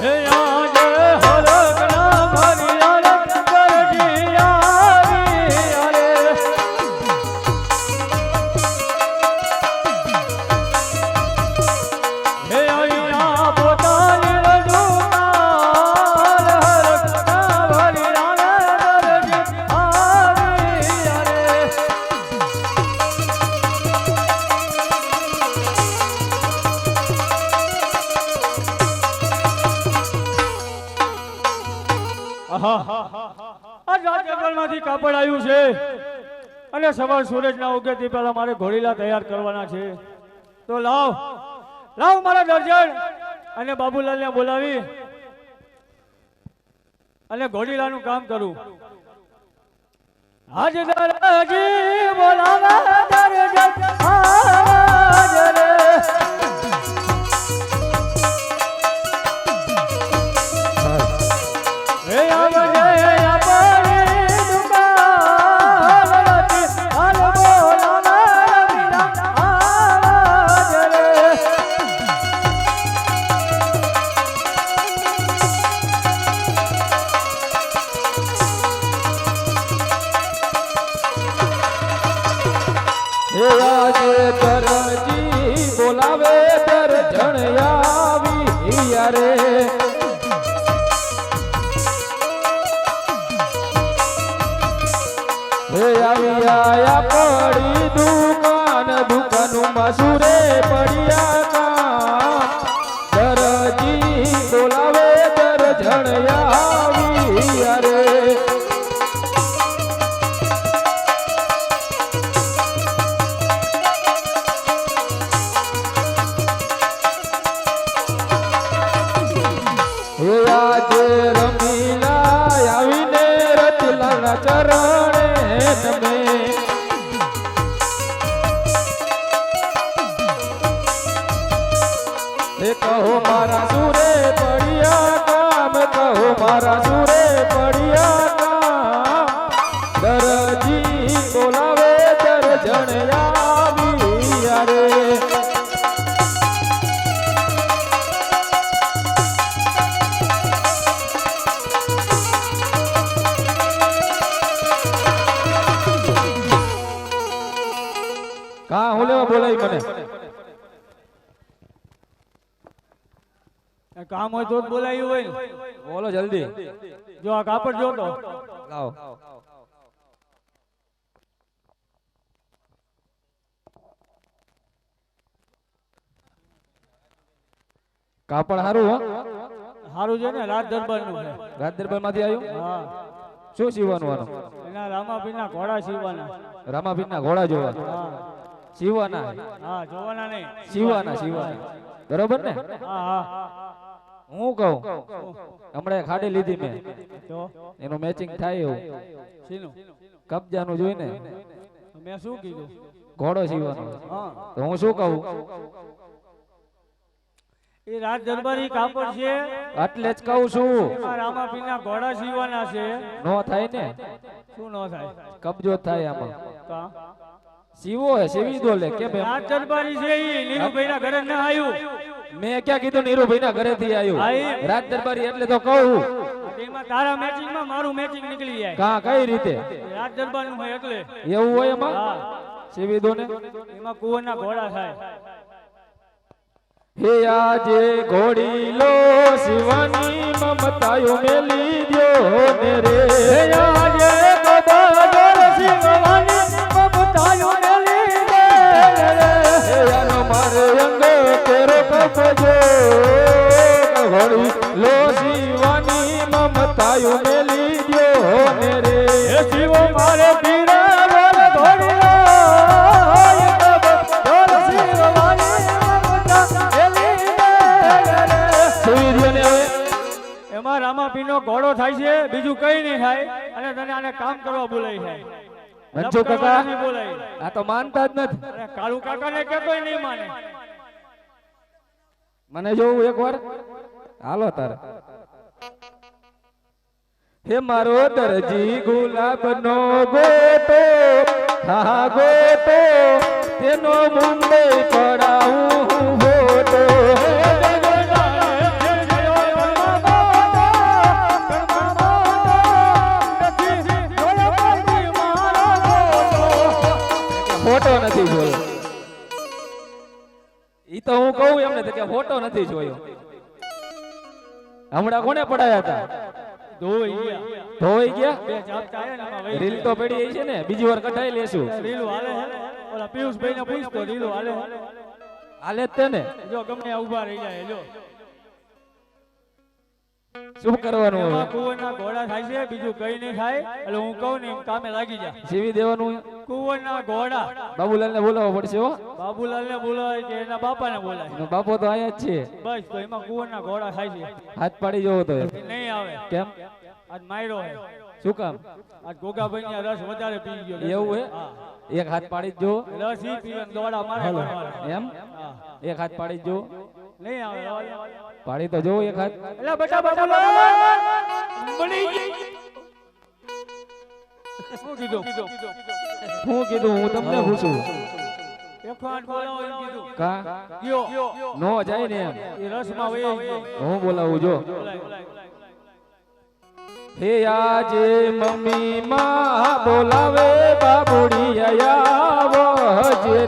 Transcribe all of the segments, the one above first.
હે અને ના ઉગે તે પહેલા મારે ઘોડીલા તૈયાર કરવાના છે. તો લાવ. લાવ મારા દર્જન. અને બાબુલાલને બોલાવી. અને ઘોડીલાનું કામ કરું. હાજર દરજી બોલાવે દુકાનમાં સુરે હે કહો મારા સુરે પડિયા કામ કહો મારા સુરે પડ્યા કામ હોય તો જ બોલાયું હોય બોલો જલ્દી. જો આ કાપડ જો તો. લાવો. કાપડ હારું હો? સારું છે ને રાજ દરબારનું રાજ દરબારમાંથી આવ્યું? હા. શું સીવવાનું આનું? એના રામાપીરના ઘોડા સીવવાના. રામાભીર ના ઘોડા જોવા. સીવવાના. હા જોવાના નહીં. સીવવાના સીવવાના. બરોબર ને? હા હા. હું કહું? હમણાં ખાડી લીધી મેં. એનું મેચિંગ થાય એવું. શીનું કબજાનું જોઈને. મેં શું કીધું? ઘોડો સીવવાનો તો હું શું કહું? એ દરબારી કાપડ છે. એટલે જ કહું છું. એમાં રામાપીરના ઘોડા સીવવાના છે. નો થાય ને? શું ન થાય? કબજો થાય આમાં. સીવો હે સીવી દો લે? દરબારી છે ઈ નીરુભાઈના ઘરે ન આવ્યું મેં ક્યાં કીધું નીરુભાઈ ના ઘરેથી આવ્યું? રાજ દરબારી એટલે તો કહું એમાં તારા મેચિંગમાં મારું મેચિંગ નીકળી જાય. કા કઈ રીતે? રાત દરબારનું હોય એટલે એવું હોય એમાં? સીવી દો ને એમાં કુંવરના ઘોડા થાય. હે આજે ઘોડી લો શિવાની મમતાયો મેલી દો ને રે હે આજે શિવવાની મમતા રે. સીવી દ્યો ને હવે એમાં રામાપીનો ઘોડો થાય છે બીજું કઈ નહીં થાય. અને તને આને કામ કરવા બોલાય છે. મંજુ કાકા. આ તો માનતા જ નથી. નહીં મને જોવું એકવાર. હાલો તારે. હે મારો દરજી ગુલાબનો ગોટો, હા, ગોટો, તેનો મુંબઈ પડાવું ગોટો ફોટો નથી જોયો. ઈ તો હું કહું એમને કે ફોટો નથી જોયો. હમણાં કોને પડાયા હતા? ધોઈ ગયા. ધોઈ ગયા? બે ઝાપટા આયા ને એમાં રીલ તો પડી છે ને બીજી વાર કઢાઈ લેશું. રીલ હાલે ઓલા પિયુષભાઈ ને પૂછતો રીલ હાલે હાલે જ તે ને. જો ગમે ઊભા ઊભા રહી જાય જો શું કરવાનું હવે? કુંવરના ઘોડા થાય છે બીજું કઈ નહીં થાય. એટલે હું કહું ને એમ કામે લાગી જા. સીવી દેવાનું કુંવરના ઘોડા. બાબુલાલ ને બોલાવવો પડશે હો. બાબુલાલ ને બોલાવે કે એના બાપા ને બોલાય બાપો તો અહીંયા જ છે. બસ તો એમાં કુંવરના ઘોડા થાય છે. હાથ પાડી જવો તો નહીં આવે. કેમ? આજ માયરો હે. શું કામ? આજ ગોગાભાઈ ને રસ વધારે પી ગયો એવું હે? એક હાથ પાડી જ રસ ઈ પીવે ને દોડા મારે એમ? એક હાથ પાડી જ જો નહીં આવે. પાડી તો જોવું એક હાથ. બેટા બાબુલાલ બની ગઈ. શું કીધું? હું કીધું? હું તમને પૂછું. બોલાવો નો જાય ને હું જો. હે આજે મમ્મી માં બોલાવે બાબુડી આવો હજરે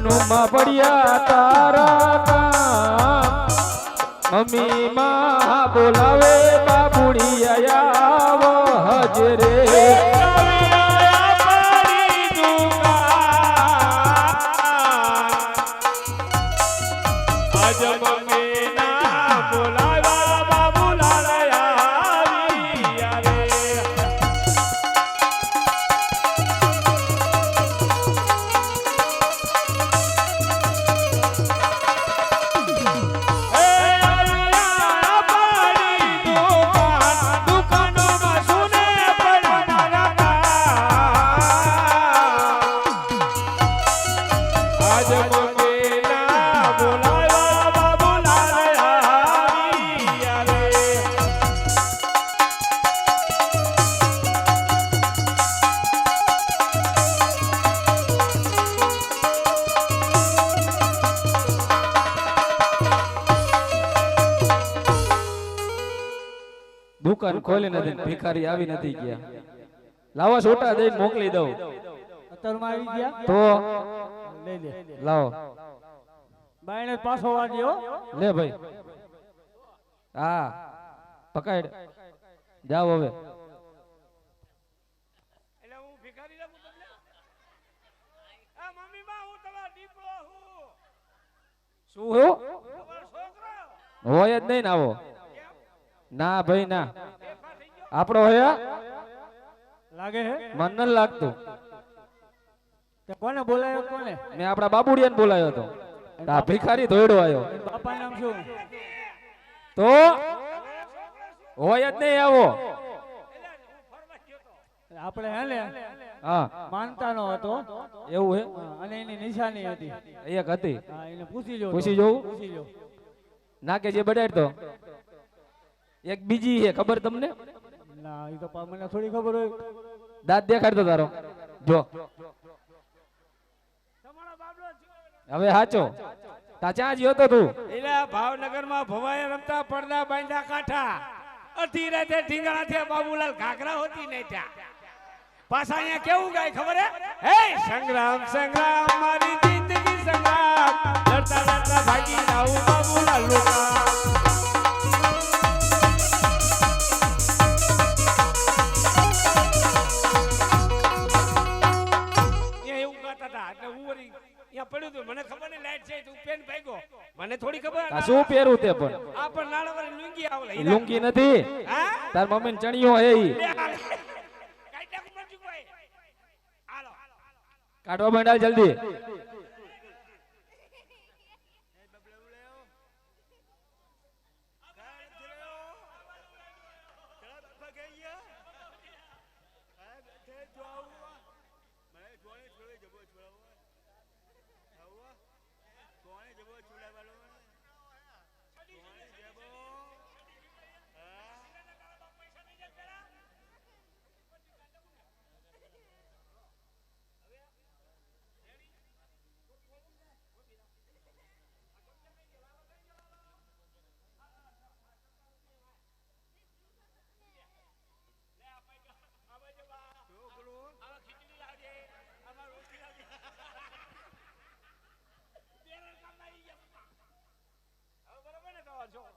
દુકાનમાં પડ્યા તારા કામ. મમ્મી માં બોલાવે બાબુડી આવો હજરે. દુકાન ખોલી નથી ભિખારી આવી નથી ગયા. લાવો છોટા દઈને મોકલી દઉં. અત્યારમાં આવી ગયા? તો લઈ લે. લાવો. બાયણે પાછો વાગ્યો લે ભાઈ. હા. પકડ. જાઓ હવે. એટલે હું ભિખારી લાગુ તમને? આ મમ્મી માં હું તમારો દીકરો હું શું હું? તમારો છોકરો. હોય જ નહીં ને આવો. ના ભાઈ ના. આપણો હયા લાગે હે? મન ન લાગતું. તે કોને બોલાયો કોને? મેં આપણા બાબુડિયાને બોલાયો હતો. આ ભિખારી ધોયડો આવ્યો બાપા નામ શું? તો હોય જ નહીં આવો. આપણે હે ને? હા. માનતા નો હતો. એવું હે? અને એની નિશાની હતી. એક હતી. હા એને પૂછી જો પૂછી જોવું? પૂછી જો નાકે જે બડાડતો એક બીજી છે ખબર તમને? ના એ તો મને થોડી ખબર હોય. દાંત દેખાડતો તારો. જો. હવે હાચો. તાચા જ્યો તો તું? એટલે ભાવનગરમાં ભવાય રમતા પડદા બાંધ્યા કાંઠા. અડધી રાતે ઢીંગણા થયા બાબુલાલ ઘાઘરા હોતી નહીં ત્યાં. પાછા અહીંયા કેવું ગાય ખબર હે? હે સંગ્રામ સંગ્રામ મારી જિંદગી સંગ્રામ. લડતા લડતા ભાગી જાઉં બાબુલાલ અહીંયા પડ્યું હતું. મને ખબર નહીં લાઈટ છે તું પેન ભાગ્યો. મને થોડી ખબર. આ શું પહેરું તે પણ? આ પણ નાના વાળી લુંગી આવલે લુંગી નથી? હા? તાર મમ્મી ચણિયો હે ઈ. કાઢવા માંડાલ જલ્દી.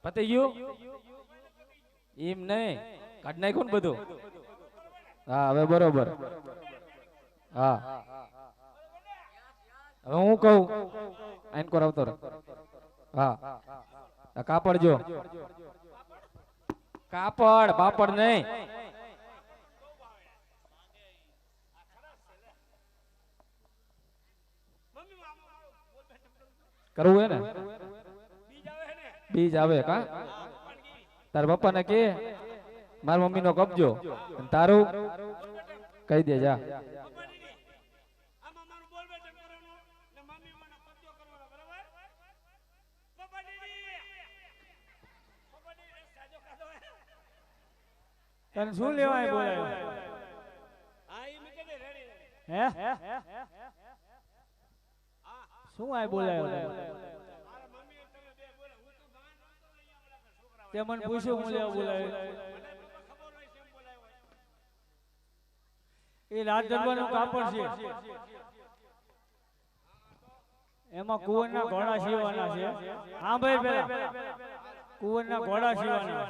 પતી ગયું? એમ નહીં. કાઢ નાખ્યું ને બધું? હા, હવે બરોબર. હા. હવે હું કહું? આઈન કોર આવતો હા. કાપડ જો. કાપડ, બાપડ નહીં. કરવું હે ને? બીજ આવે કા? તાર પપ્પા ને કે, માર મમ્મી નો કબજો તારું? કહી દે, જા. શું લેવાય શું આય બોલાય મારા મમ્મી તમે બે બોલે હું તો ગાન નતો અહીંયા ઓલા છોકરા તે મને પૂછ્યું હું લેવા હોય એ રાત દરબારનું કાપડ છે. એમાં કુંવરના ઘોડા સીવાના છે. હા ભાઈ પેલા. કુંવરના ઘોડા સીવાના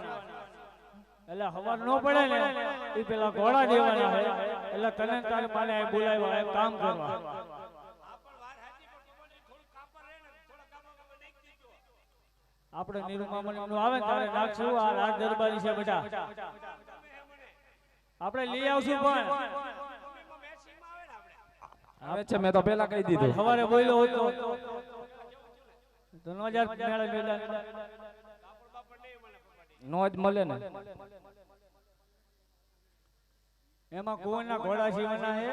એટલે હવા ન પડે ને એ પેલા ઘોડા દેવાના છે. એટલે તને તારે માને બોલાવ્યા કામ કરવા આ પણ વાર હાચી પણ કુંવરજી થોડું કાપડ રહે ને થોડા કાપડ કાપડ નાખી દેજો આપણે આવે તારે નાખશું આ રાજ દરબારી છે બધા આપણે લઈ આવશું પણ આવે છે મેં તો પેલા કહી દીધું સવારે બોલ્યો હતો તો નો મેળે મેળા નો જ મળે ને એમાં કોઈના ઘોડા સીવાના હે?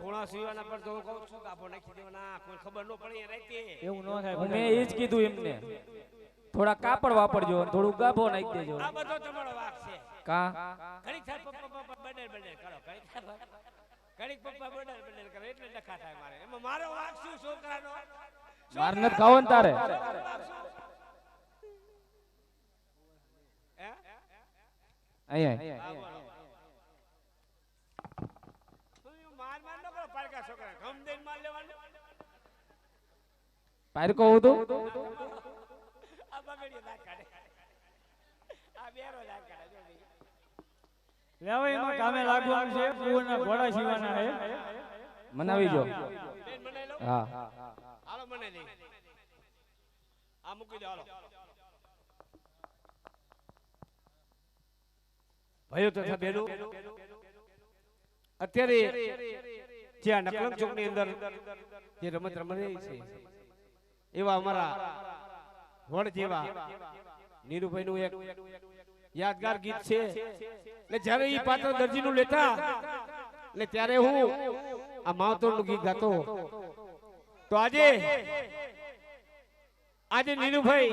ઘોડા સીવાના પર તો કહું છું કાપો નાખી દેવાના કોઈ ખબર ન પડે એ એવું ન થાય. મેં એ જ કીધું એમને. થોડા કાપડ વાપરજો અને થોડું ગાભો નાખી દેજો. આ બધો તમારો વાક છે. કા? ઘણી થાય પપ્પા પપ્પા બડેલ બડેલ કરો. ઘણી થાય ઘણી પપ્પા બડેલ બડેલ કરો. એટલે ડખા થાય મારે. એમાં મારો વાક શું છોકરાનો? માર નથી ખાવો ને તારે. અહીંયા તું યું માર માર ન કરો પાડકા છોકરા ગમ દઈને માર લેવાનું. પારકો હતું આ બગડીએ દાંત કાઢે. આ બેરો દાંત કાઢે જો લેવા એમાં કામે લાગવાનું છે કુંવરના ઘોડા સીવવાના છે મનાવી જો બેન મને લઉં હા. હાલો મને દે. આ મૂકી દો હાલો. ભાઈઓ તથા બહેનો અત્યારે જે આ નકલમ ચોકની અંદર જે રમત રમાઈ છે. એવા અમારા વડ જેવા નીરુભાઈનું એક યાદગાર ગીત છે. ને જ્યારે એ પાત્ર દરજીનું લેતા ને ત્યારે હું આ માવતરનું ગીત ગાતો. તો આજે આજે નીરુભાઈ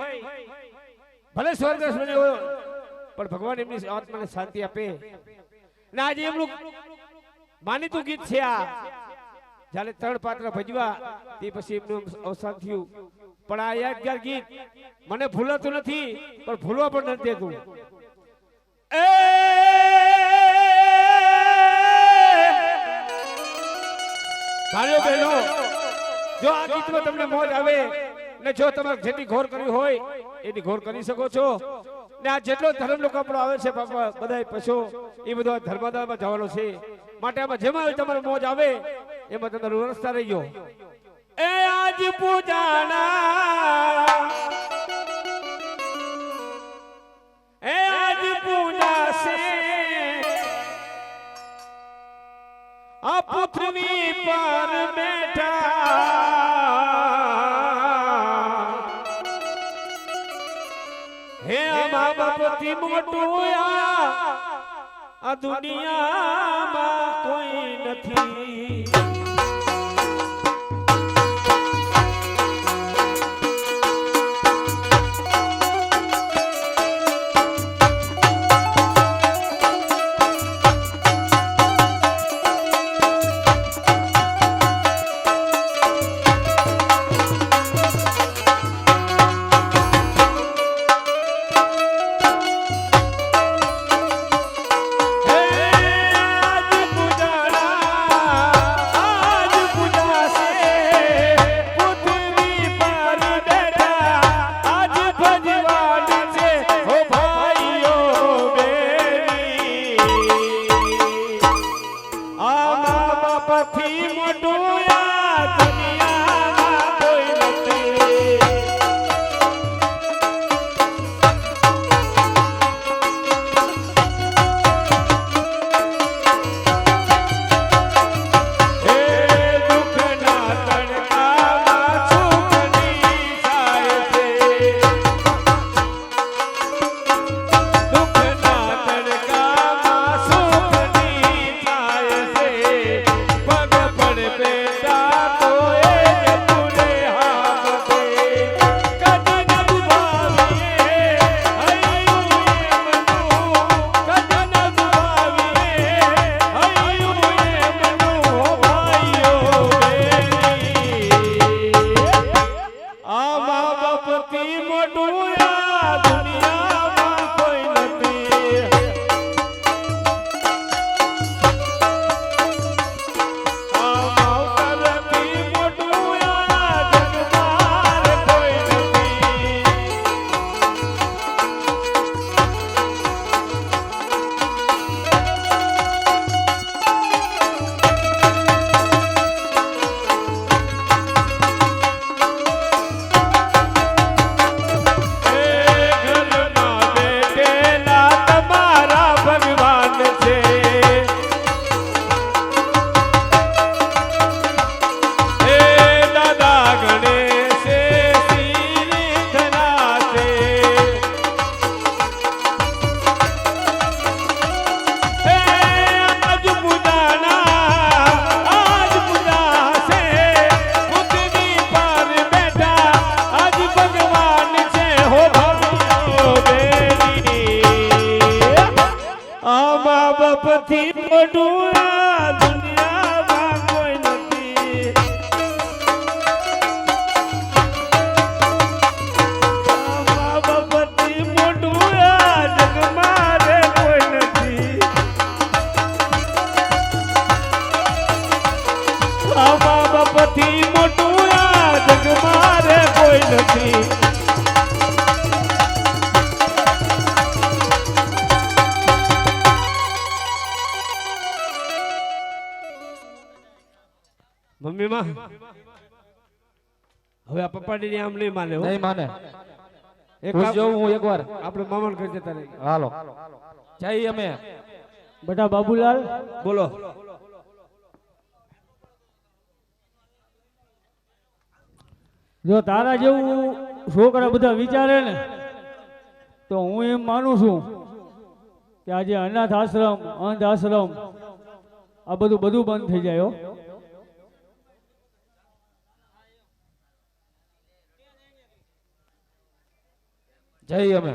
ભલે સ્વર્ગસ્થ બન્યો પણ ભગવાન એમની આત્માને શાંતિ આપે. ને આજે એમનું માનીતું ગીત છે આ. જ્યારે ત્રણ પાત્ર ભજવા તે પછી એમનું અવસાન થયું. પણ આ યાદગાર ગીત મને ભૂલાતું નથી પણ ભૂલવા પણ નથી દેતું. એ ભાઈઓ બહેનો જો આ ગીતમાં તમને મોજ આવે ને જો તમે જેટલી ઘોર કરવી હોય એની ઘોર કરી શકો છો. ને આ જેટલો ધર્મ લોકો આપણો આવે છે બાપા બધા પશુ એ બધો ધર્મદામાં જવાનો છે. માટે આમાં જેમાં તમારે મોજ આવે, એમાં તમે રસ્તા રહી એ આજ પૂજાના, એ આજ પૂજા છે આ પૃથ્વી પર બેઠા. હે મા બાપથી મોટું આ આ દુનિયામાં કોઈ નથી. બાપથી માં હવે આ પપ્પાની આમ નહીં માને નહીં માને. એક જવું હું એકવાર. આપણે મામા કરી જતા રહી હાલો. જઈએ અમે. બેટા બાબુલાલ બોલો. જો તારા જેવું છોકરા બધા વિચારે ને તો હું એમ માનું છું કે આજે અનાથ આશ્રમ અંધ આશ્રમ આ બધું બધું બંધ થઈ જાય હો જઈ અમે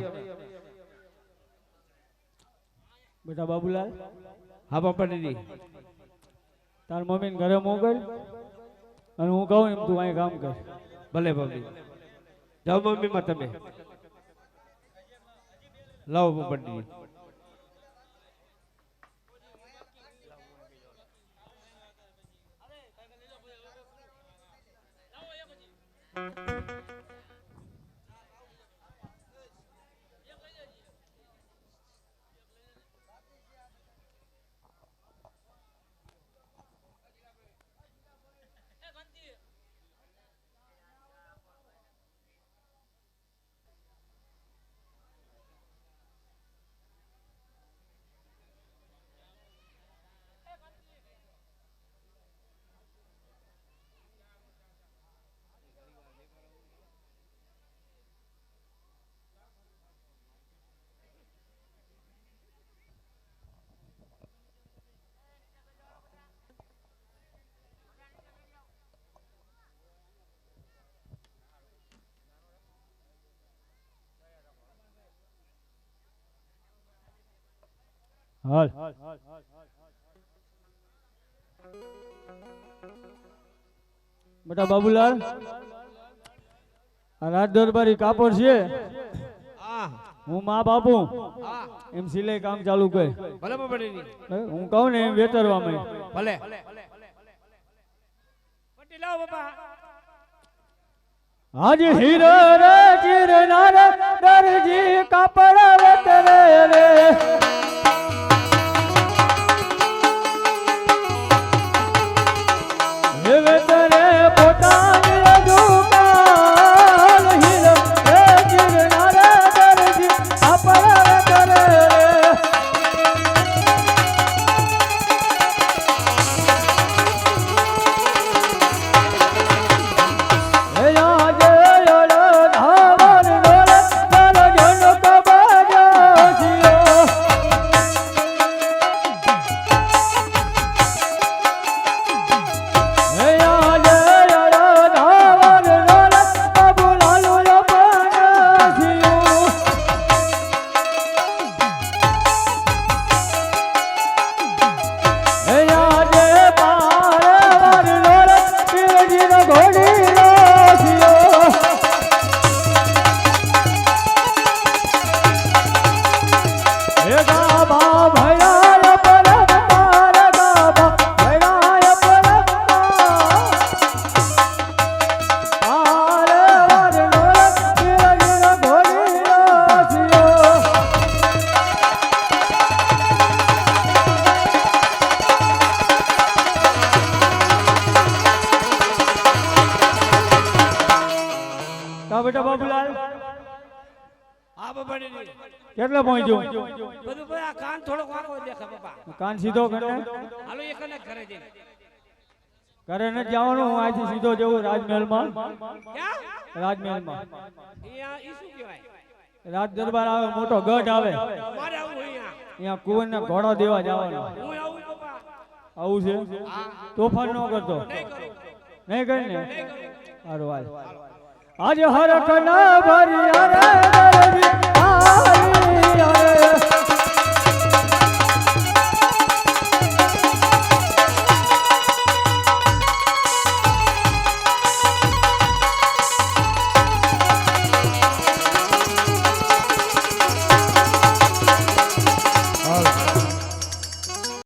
બેટા બાબુલાલ હા પપ્પાની તાર મમ્મીને ઘરે મોકલ અને હું કહું એમ તું અહીં કામ કર ભલે મમ્મી જાઓ મમ્મી માં તમે લાવો પપ્પાની હાલ. બેટા બાબુલાલ રાજદરબારી રાજ દરબારી કાપડ છે. હા હું મા બાપુ એમ સિલાઈ કામ ચાલુ કર. હે, કહું ને એમ વેતરવા માં ભલે. પટ્ટી લાવો આજ હીરો રે ચીરનાર દરજી કાપડ વેતરે રે. પહોંચ્યો બધું ભાઈ આ કાન થોડો વાંકો દેખે બાપા કાન સીધો કરે? હાલો એક ને ઘરે જઈ ઘરે નથી જવાનું હું અહીંથી સીધો જવું રાજમહેલમાં. રાજમહેલમાં. અહીંયા ઈ શું કહેવાય? રાજ દરબાર આવે મોટો ગઢ આવે. મારે આવું અહીંયા. અહીંયા કુંવરને ઘોડો દેવા જવાનો. હું આવું બાપા આવું છે? તોફાન ન કરતો? નહીં કરી ને? સારું હાલ. આજે હરખ ના ભરી Trời!